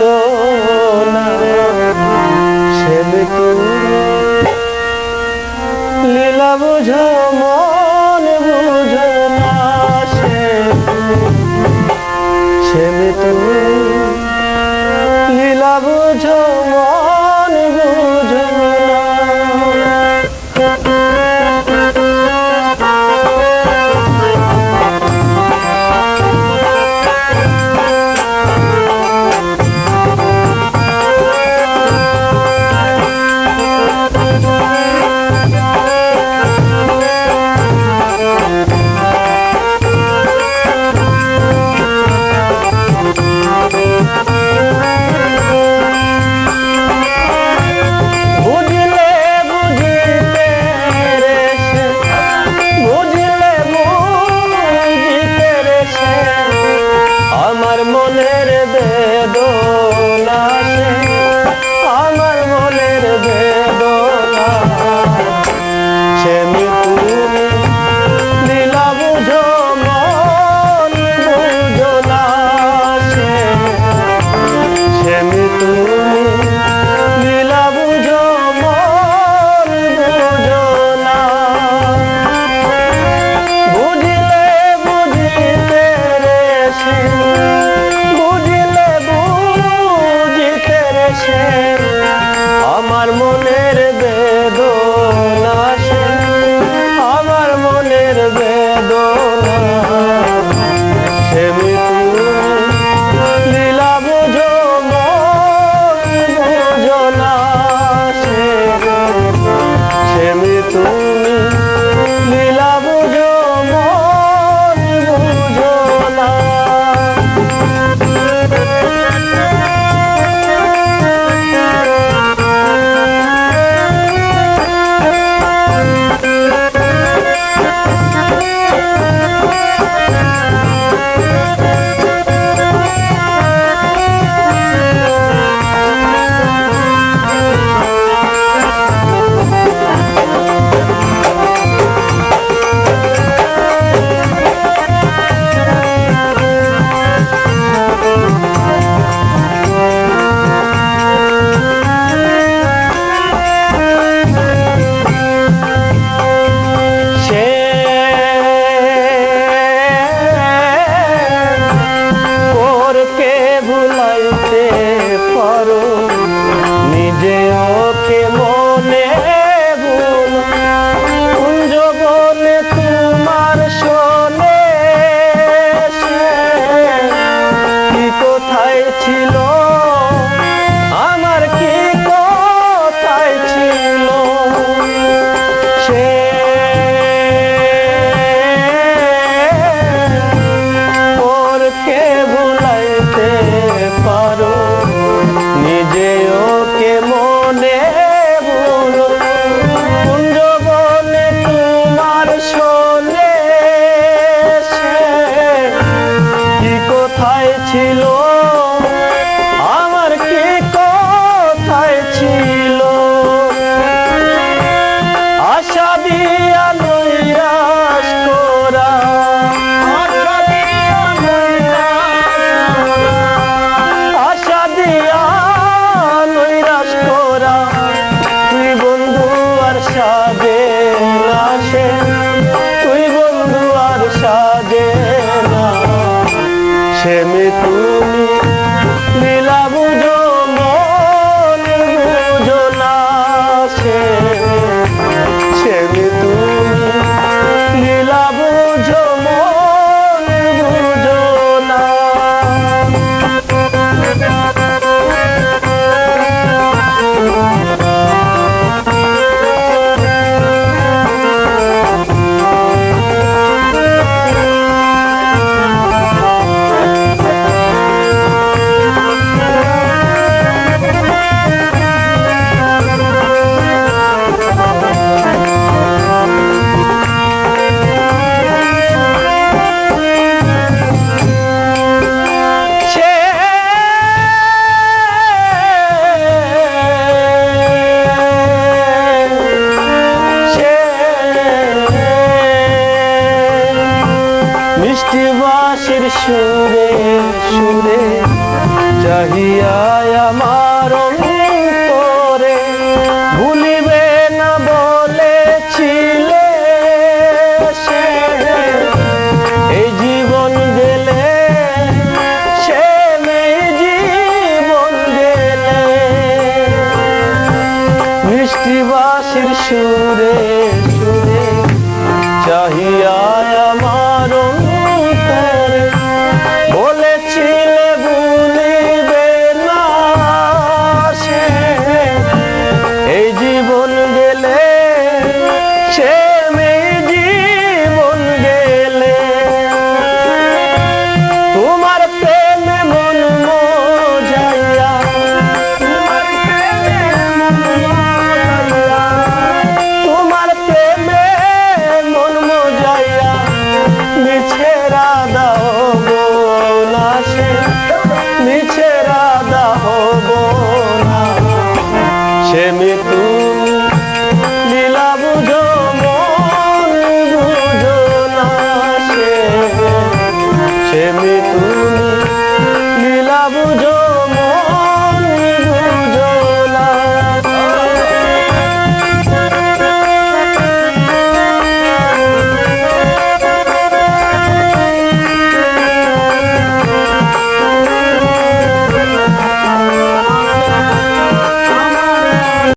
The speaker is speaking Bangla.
বেদনা সে লীলা বুঝো মন বুঝ না সে সে में तू শির সুরে সুরে চাহিয়ায় আমার তোরে ভুলিবে না বলেছিলে এই জীবন গেলে, সে জীবন গেলে। মিষ্টি বাসির সুরে সুরে চাহিয়া